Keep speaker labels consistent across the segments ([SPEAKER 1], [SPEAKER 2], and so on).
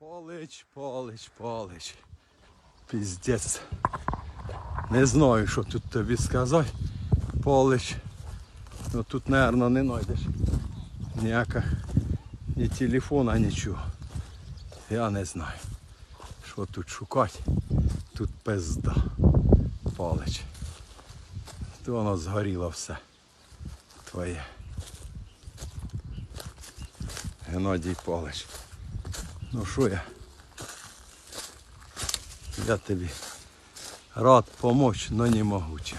[SPEAKER 1] Полич, полич, полич. Піздець. Не знаю, що тут тобі сказати. Полич. Ну тут, мабуть, не знайдеш ніяка ні телефона, нічого. Я не знаю. Що тут шукати. Тут пизда. Полич. То воно згоріло все. Твоє. Геннадій Полич. Ну що я? Я тобі рад помочь, но не могуче.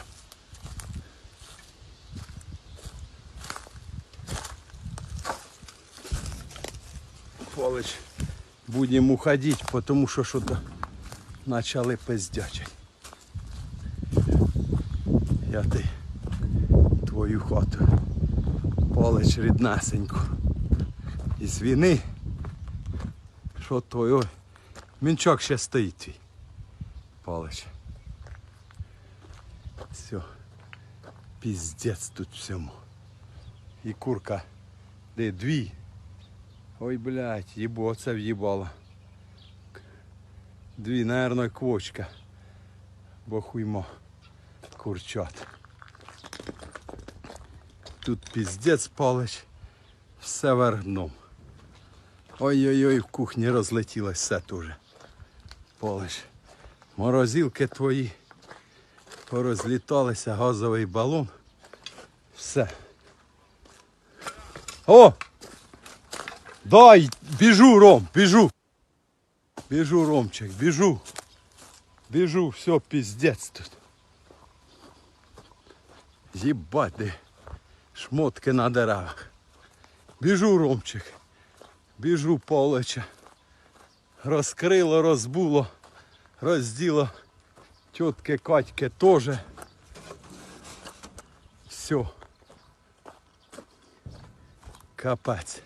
[SPEAKER 1] Полич, будем уходить, потому что что-то начали пиздячить. Я ти твою хату. Полич ріднесеньку. Із війни. Що той? Ой, мінчак ще стоїть твій. Палич. Все. Піздець тут всьому. І курка. Де дві. Ой, блядь, їбо, оце в'їбало. Дві, наверное, квочка. Бо хуймо. Курчат. Тут піздець палич. Все вверх дном. Ой-ой-ой, в кухні розлетілось все дуже. Полиш. Морозилки твої порозліталися, газовий балон. Все. О! Дай! Біжу, Ром, біжу. Біжу, Ромчик, біжу. Біжу, все, піздець тут. Де шмотки на деревах. Біжу, Ромчик. Біжу полече. Розкрило, розбуло, розділо. Тітки Катьки теж. Все. Капець.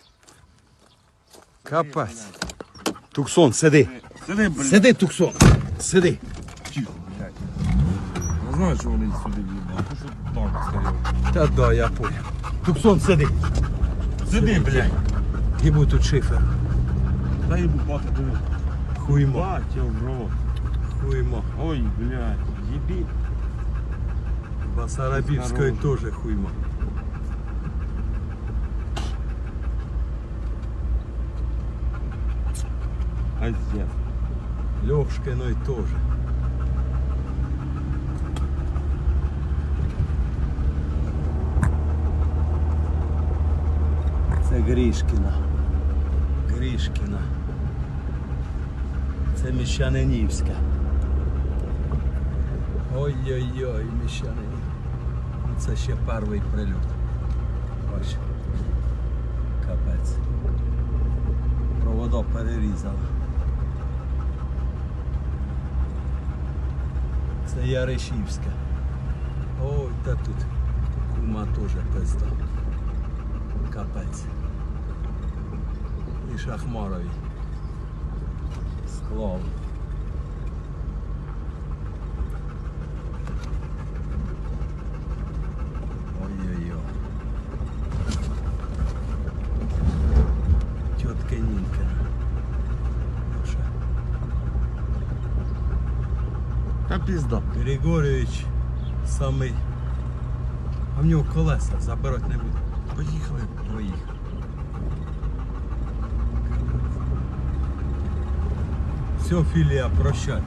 [SPEAKER 1] Капець. Туксон, сиди.
[SPEAKER 2] Сиди, блядь.
[SPEAKER 1] Сиди, Туксон. Сиди.
[SPEAKER 2] Тихо, блядь. Я знаю, що вони сюди. Ну що так стояв.
[SPEAKER 1] Та да, я понял. Туксон, сиди.
[SPEAKER 2] Сиди, блядь.
[SPEAKER 1] Їбу тут шифер.
[SPEAKER 2] Дай йому бати, диви.
[SPEAKER 1] Хуймо.
[SPEAKER 2] Батя в рот.
[SPEAKER 1] Хуймо.
[SPEAKER 2] Ой, блядь. Єбі.
[SPEAKER 1] Басарабівської
[SPEAKER 2] Хороший.
[SPEAKER 1] теж хуймо.
[SPEAKER 2] Азет.
[SPEAKER 1] Льошкиної теж. Це Грішкіна. Грішкіна. Це Міщанинівська. Ой-ой-ой, Міщанинів. Це ще перший прильот. Ось. Капець. Провода перерізала. Це Яришівська. Ой, та тут кума теж пизда. Капець. І Шахмарові. Склав. Ой-ой-ой. Тітка Нінка. Наша.
[SPEAKER 2] Та пізда.
[SPEAKER 1] Григорьович самий. А в нього колеса забирати не буде.
[SPEAKER 2] Поїхали.
[SPEAKER 1] Поїхав. Все, філія, прощай.